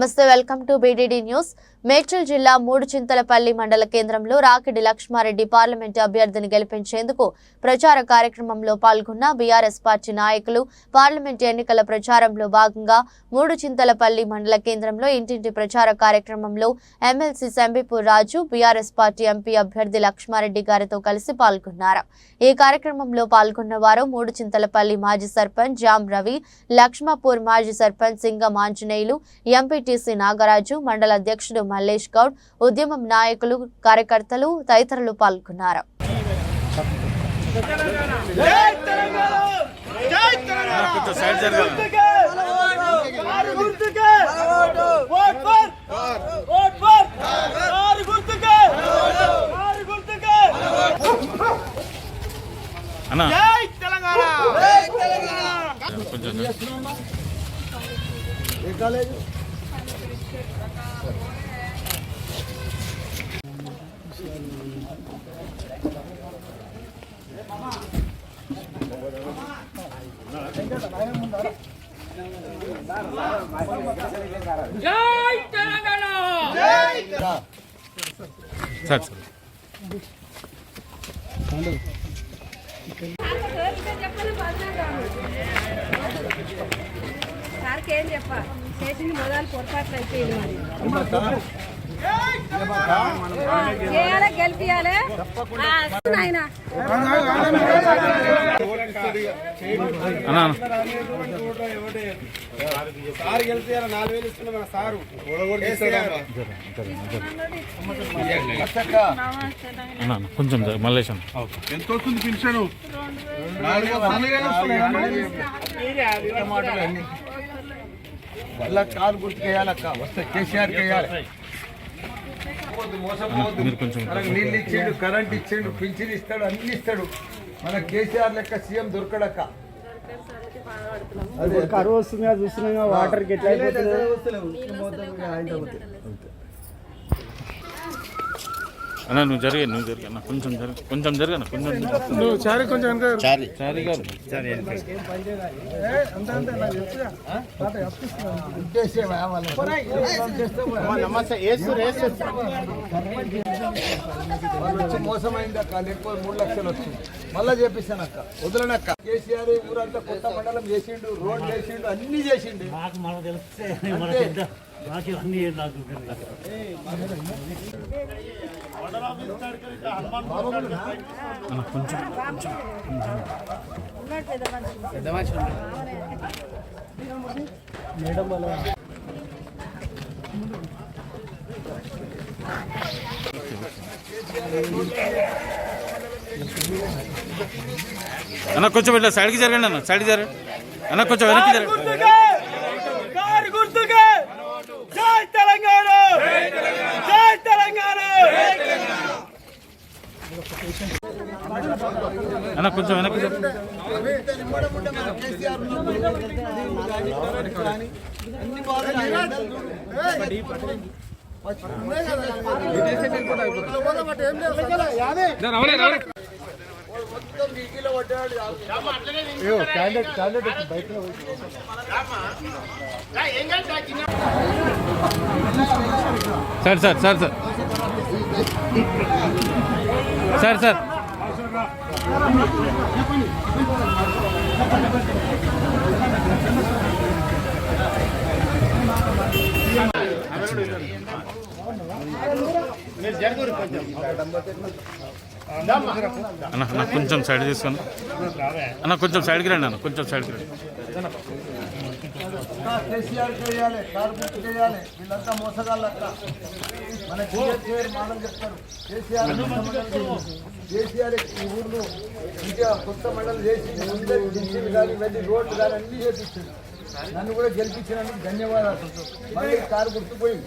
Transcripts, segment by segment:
నమస్తే welcome to BDD news Medchal జిల్లా మూడు చింతలపల్లి మండల కేంద్రంలో రాకిడి లక్ష్మారెడ్డి పార్లమెంటు అభ్యర్థిని గెలిపించేందుకు ప్రచార కార్యక్రమంలో పాల్గొన్న బీఆర్ఎస్ పార్టీ నాయకులు పార్లమెంట్ ఎన్నికల ప్రచారంలో భాగంగా మూడు చింతలపల్లి మండల కేంద్రంలో ఇంటింటి ప్రచార కార్యక్రమంలో MLC Sambipur Raju BRS party MP అభ్యర్థి లక్ష్మారెడ్డి గారితో కలిసి పాల్గొన్నారు. ఈ కార్యక్రమంలో పాల్గొన్న వారు మూడు చింతలపల్లి మాజీ సర్పంచ్ జామ్ రవి లక్ష్మాపూర్ మాజీ సర్పంచ్ సింగం ఆంజనేయులు ఎంపీటీసీ నాగరాజు మండల అధ్యక్షుడు మల్లేష్ గౌడ్ ఉద్యమం నాయకులు కార్యకర్తలు తదితరులు పాల్గొన్నారు. కొంచెం సైడ్ జరగాలి ఆరు గుర్తుకే ఓట్ ఫర్ ఓట్ ఫర్ ఆరు గుర్తుకే ఆరు గుర్తుకే అన్న జై తెలంగాణ కొంచెం జై తెలంగాణ సార్ సార్ సార్కి ఏం చెప్ప చేసింది మొదలు పొరపాట్లు అయిపోయింది మరి గెలిపియాలి ఆయన అన్న సార్ గెలిస్తే నాలుగు వేలు ఇస్తున్నా మన సారు కొంచెం జర- ఎంత వస్తుంది పెన్షన్ మళ్ళా కారు గుర్తుకేయాలక్క వస్తే కేసీఆర్ వేయాలి అన్న, కొంచెం నీళ్ళు ఇచ్చిండు కరెంట్ ఇచ్చిండు పింఛన్ ఇస్తాడు అన్ని ఇస్తాడు. మన కేసీఆర్ లెక్క సీఎం దొరకడక్క అదే కరువు వస్తుంది చూస్తున్నాం ఎట్లా అయిపోతుంది? అన్న నువ్వు జరిగే నువ్వు జరిగే అన్న కొంచెం జరగ కొంచెం జరగన కొంచెం నువ్వు చారి కొంచెం చారి చారి గారు. మోసమైంది? అక్క ఎక్కువ మూడు లక్షలు వచ్చింది. మళ్ళా చేపిస్తాను అక్క. వదలనక్క కేసీఆర్ ఊరంతా కొత్త మండలం చేసిండు రోడ్ చేసిండు అన్ని చేసిండు. నాకు మనం తెలిస్తే నాకు అన్న కొంచెం ఇట్లా సైడ్కి జరగండి అన్న సైడ్కి జరగండి అన్న కొంచెం వెనక్కి జరగండి గుర్తుకే కారు గుర్తుకే. జై తెలంగాణ! జై తెలంగాణ! అన్న కొంచెం వెనక్కి జరగండి కేసీఆర్ కానీ sir sir sir sir. Sir sir. జరుగురు కొంచెం అన్న అన్న కొంచెం సైడ్ తీసుకొని. అన్న కొంచెం సైడ్కి రండి అన్న కొంచెం సైడ్కి రండి. కేసీఆర్ చేయాలి కారు గుర్తు చేయాలి వీళ్ళంతా మోసగాళ్ళక్క మన కేసీఆర్ మాటలు చెప్తారు కేసీఆర్ కేసీఆర్ ఈ ఊర్లో ఇంకా కొత్త మండలి చేసి ముందరి దించింది కానీ వెళ్ళి రోడ్లు కానీ అన్ని చేపించింది నన్ను కూడా గెలిపించినందుకు ధన్యవాదాలు. మళ్ళీ కారు గుర్తుపోయింది.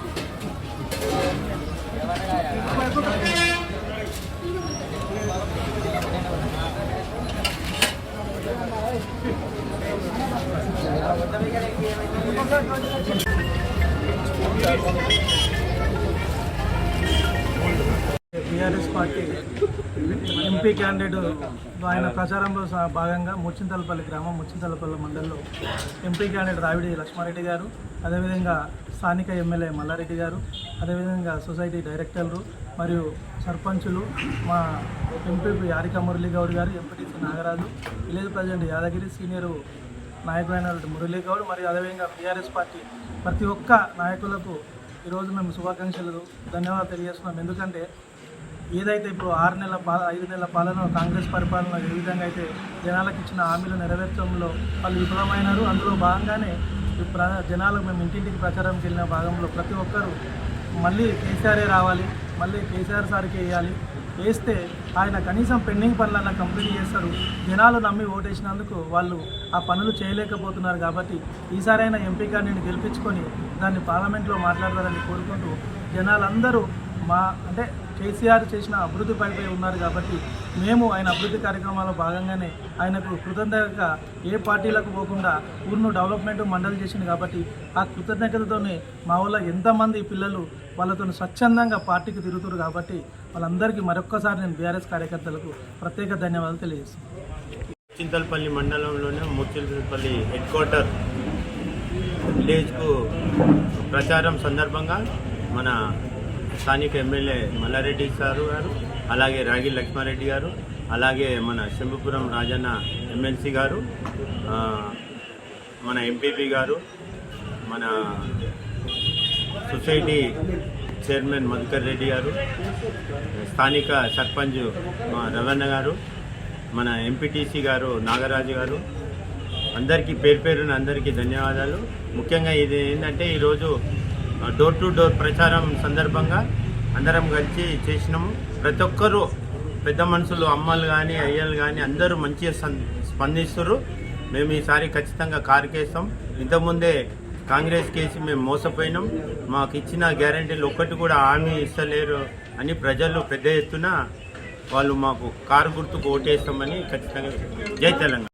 పార్టీ. ఎంపీ క్యాండిడేట్ ఆయన ప్రచారంలో భాగంగా ముచ్చింతలపల్లి గ్రామం ముచ్చింతలపల్లి మండలంలో ఎంపీ క్యాండిడేట్ రావిడి లక్ష్మారెడ్డి గారు అదేవిధంగా స్థానిక ఎమ్మెల్యే మల్లారెడ్డి గారు అదేవిధంగా సొసైటీ డైరెక్టర్లు మరియు సర్పంచులు మా MP Yarika Murali Goud garu MPTC Nagaraju village president Yadagiri senior నాయకులైన Murali Goud మరియు అదేవిధంగా బీఆర్ఎస్ పార్టీ ప్రతి ఒక్క నాయకులకు ఈరోజు మేము శుభాకాంక్షలు ధన్యవాదాలు తెలియజేస్తున్నాం. ఎందుకంటే ఏదైతే ఇప్పుడు ఆరు నెలల ఐదు నెలల పాలన కాంగ్రెస్ పరిపాలన ఏ విధంగా అయితే జనాలకు ఇచ్చిన హామీలు నెరవేర్చడంలో వాళ్ళు విఫలమైనారు అందులో భాగంగానే ప్ర జనాలకు మేము ఇంటింటికి ప్రచారంకి వెళ్ళిన భాగంలో ప్రతి ఒక్కరూ మళ్ళీ కేసీఆరే రావాలి మళ్ళీ కేసీఆర్ సార్కి వేయాలి వేస్తే ఆయన కనీసం పెండింగ్ పనులన్నా కంప్లీట్ చేస్తారు. జనాలు నమ్మి ఓటేసినందుకు వాళ్ళు ఆ పనులు చేయలేకపోతున్నారు కాబట్టి ఈసారైనా ఎంపీ గారిని గెలిపించుకొని దాన్ని పార్లమెంట్లో మాట్లాడతారని కోరుకుంటూ జనాలందరూ మా అంటే కేసీఆర్ చేసిన అభివృద్ధి పైపై ఉన్నారు కాబట్టి మేము ఆయన అభివృద్ధి కార్యక్రమాల్లో భాగంగానే ఆయనకు కృతజ్ఞతగా ఏ పార్టీలకు పోకుండా ఊరిను డెవలప్మెంట్ మండలి చేసింది కాబట్టి ఆ కృతజ్ఞతతోనే మా ఊళ్ళో ఎంతమంది పిల్లలు వాళ్ళతో స్వచ్ఛందంగా పార్టీకి తిరుగుతారు కాబట్టి వాళ్ళందరికీ మరొక్కసారి నేను బీఆర్ఎస్ కార్యకర్తలకు ప్రత్యేక ధన్యవాదాలు తెలియజేస్తున్నాను. చింతలపల్లి మండలంలోనే ముచ్చింతల్పల్లి హెడ్ క్వార్టర్ విలేజ్కు ప్రచారం సందర్భంగా మన స్థానిక ఎమ్మెల్యే మల్లారెడ్డి సారు గారు అలాగే రాగి లక్ష్మారెడ్డి గారు అలాగే మన శంభుపురం రాజన్న ఎమ్మెల్సీ గారు మన ఎంపీపీ గారు మన సొసైటీ చైర్మన్ మధుకర్ రెడ్డి గారు స్థానిక సర్పంచ్ రవణ గారు మన ఎంపీటీసీ గారు నాగరాజు గారు అందరికీ పేరు పేరున అందరికీ ధన్యవాదాలు. ముఖ్యంగా ఇది ఏంటంటే ఈరోజు డోర్ టు డోర్ ప్రచారం సందర్భంగా అందరం కలిసి చేసినాము. ప్రతి ఒక్కరూ పెద్ద మనుషులు అమ్మలు కానీ అయ్యలు కానీ అందరూ మంచిగా స్పందిస్తున్నారు మేము ఈసారి ఖచ్చితంగా కారుకేస్తాం. ఇంతకుముందే కాంగ్రెస్ కేసి మేము మోసపోయినాం. మాకు ఇచ్చిన గ్యారంటీలు ఒక్కటి కూడా హామీ ఇస్తలేరు అని ప్రజలు పెద్ద ఎత్తున వాళ్ళు మాకు కారు గుర్తుకు ఓటేస్తామని ఖచ్చితంగా జై తెలంగాణ.